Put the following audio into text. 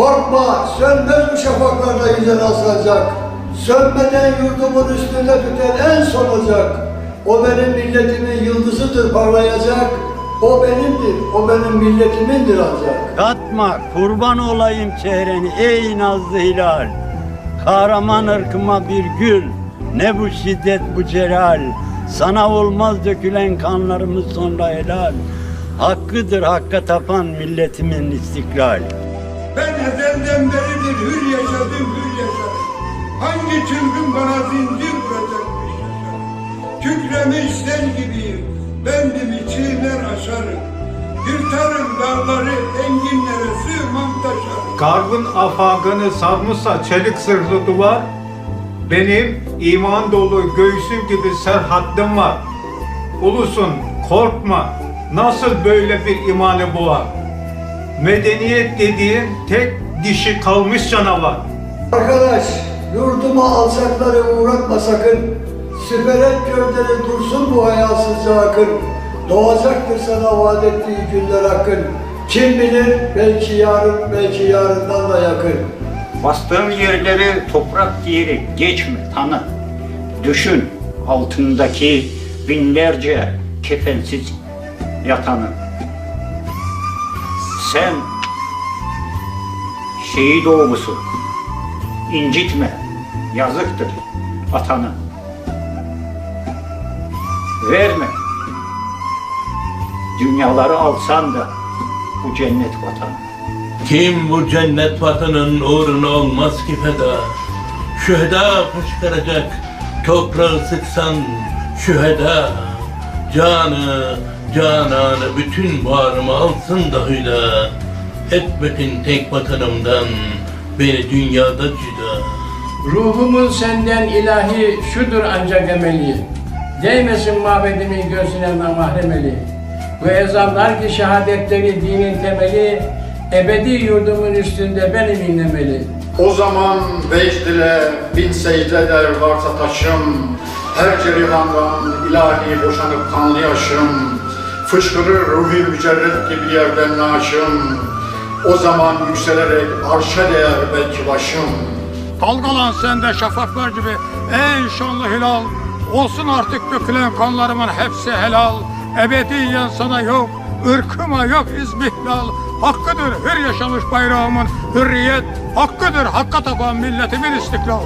Korkma, sönmez bu şafaklarda yüzen asılacak. Sönmeden yurdumun üstünde tüten en son ocak. O benim milletimin yıldızıdır parlayacak. O benimdir, o benim milletimindir ancak. Katma kurban olayım çehreni ey nazlı hilal. Kahraman ırkıma bir gül. Ne bu şiddet bu celal. Sana olmaz dökülen kanlarımız sonra helal. Hakkıdır hakka tapan milletimin istiklal. Beridir hür yaşadım, hür yaşadım. Hangi çılgın bana zincir vuracakmış yaşadım. Kükremiş sel gibiyim, bendimi çiğner aşarım. Yırtarım dağları, enginlere sığmam taşarım. Garbın afakını sarmışsa çelik sırlı duvar, benim iman dolu göğsüm gibi serhattım var. Ulusun korkma, nasıl böyle bir imanı boğar? Medeniyet dediğin tek dişi kalmış canavar. Arkadaş, yurduma alçakları uğratma sakın. Süperet gövdeli dursun bu hayasızca akın. Doğacaktır sana vaat ettiği günler akın. Kim bilir belki yarın, belki yarından da yakın. Bastığın yerleri toprak diyerek geçme tanı. Düşün altındaki binlerce kefensiz yatanı. Sen şehit oğlusun. incitme. Yazıktır atanı. Verme. Dünyaları alsan da bu cennet vatanı. Kim bu cennet vatanın uğruna olmaz ki feda? Şüheda fışkıracak, toprağı sıksan şüheda. Canı, cananı bütün bağrıma alsın da hüda. Etmesin tek vatanımdan beni dünyada cüda. Ruhumun senden ilahi şudur ancak emeli. Değmesin mabedimin gözüne namahremeli. Bu ezanlar ki şehadetleri dinin temeli, ebedi yurdumun üstünde benim inlemeli. O zaman vecd ile bin secde eder varsa taşım, her cerihandan ilahi boşanıp kanlı yaşım, fışkırır ruhi mücerret gibi yerden naşım, o zaman yükselerek arşa değer belki başım. Dalgalan sende şafaklar gibi ey şanlı hilal. Olsun artık dökülen kanlarımın hepsi helal. Ebediyen sana yok, ırkıma yok izmihlal. Hakkıdır hür yaşamış bayrağımın hürriyet. Hakkıdır hakka tapan milletimin istiklal.